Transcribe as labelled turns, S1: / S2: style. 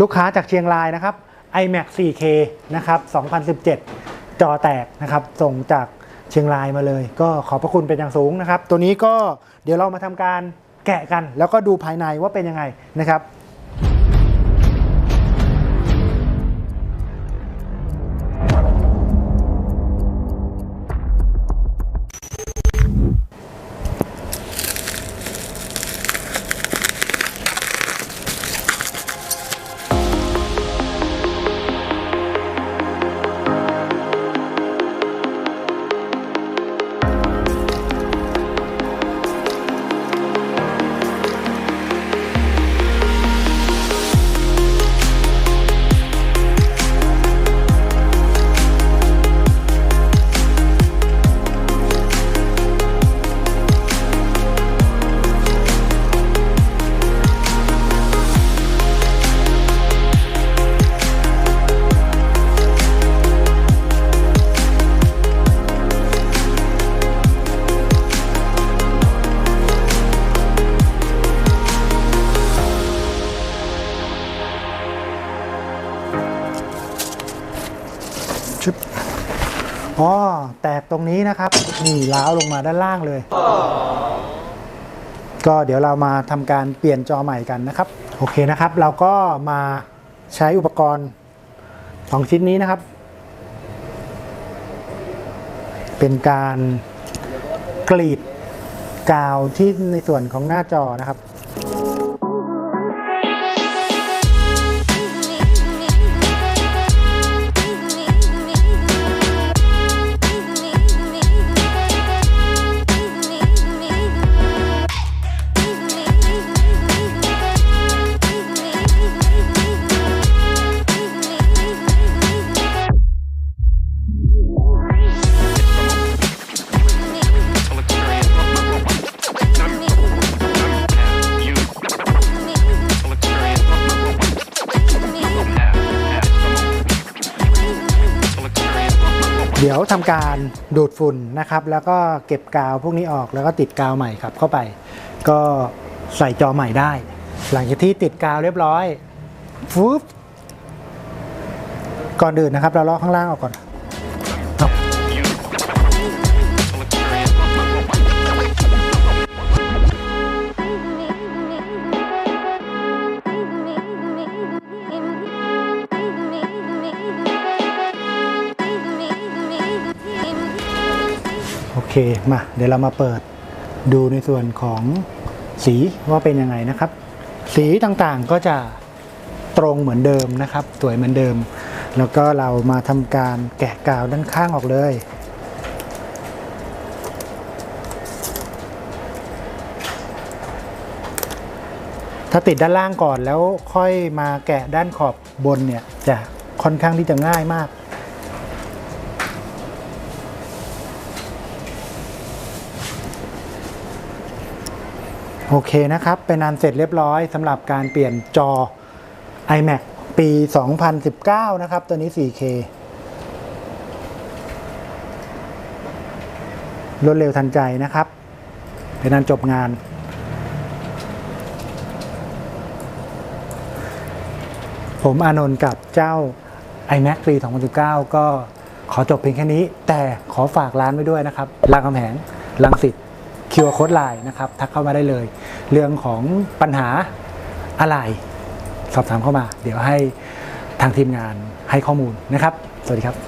S1: ลูกค้าจากเชียงรายนะครับ iMac 4K นะครับ 2017 จอแตกนะครับ ส่งจากเชียงรายมาเลย ก็ขอบพระคุณเป็นอย่างสูงนะครับ ตัวนี้ก็เดี๋ยวเรามาทำการแกะกัน แล้วก็ดูภายในว่าเป็นยังไงนะครับ อ๋อแตกตรงนี้นะครับ นี่ล้าวลงมาด้านล่างเลย ก็เดี๋ยวเรามาทำการเปลี่ยนจอใหม่กันนะครับ โอเคนะครับ เราก็มาใช้อุปกรณ์สองชิ้นนี้นะครับ เป็นการกรีดกาวที่ในส่วนของหน้าจอนะครับ เดี๋ยวทำการดูดฝุ่นนะครับ แล้วก็เก็บกาวพวกนี้ออกแล้วก็ติดกาวใหม่ครับเข้าไป ก็ใส่จอใหม่ได้ หลังจากที่ติดกาวเรียบร้อยฟุ๊บก่อนอื่นนะครับ เราลอกข้างล่างออกก่อน โอเคมาเดี๋ยวเรามาเปิดดูในส่วนของสีว่าเป็นยังไงนะครับ สีต่างๆก็จะตรงเหมือนเดิมนะครับ สวยเหมือนเดิม แล้วก็เรามาทำการแกะกาวด้านข้างออกเลยถ้าติดด้านล่างก่อนแล้วค่อยมาแกะด้านขอบบนเนี่ยจะค่อนข้างที่จะง่ายมาก โอเคนะครับ เป็นอันเสร็จเรียบร้อยสำหรับการเปลี่ยนจอ iMac ปี 2019 นะครับ ตัวนี้ 4K รวดเร็วทันใจนะครับ เป็นอันจบงาน ผมอานนท์กับเจ้า iMac ปี 2019 ก็ขอจบเพียงแค่นี้ แต่ขอฝากร้านไว้ด้วยนะครับรามคำแหงลังสิต คิวโค้ดไลน์นะครับทักเข้ามาได้เลย เรื่องของปัญหาอะไรสอบถามเข้ามา เดี๋ยวให้ทางทีมงานให้ข้อมูลนะครับ สวัสดีครับ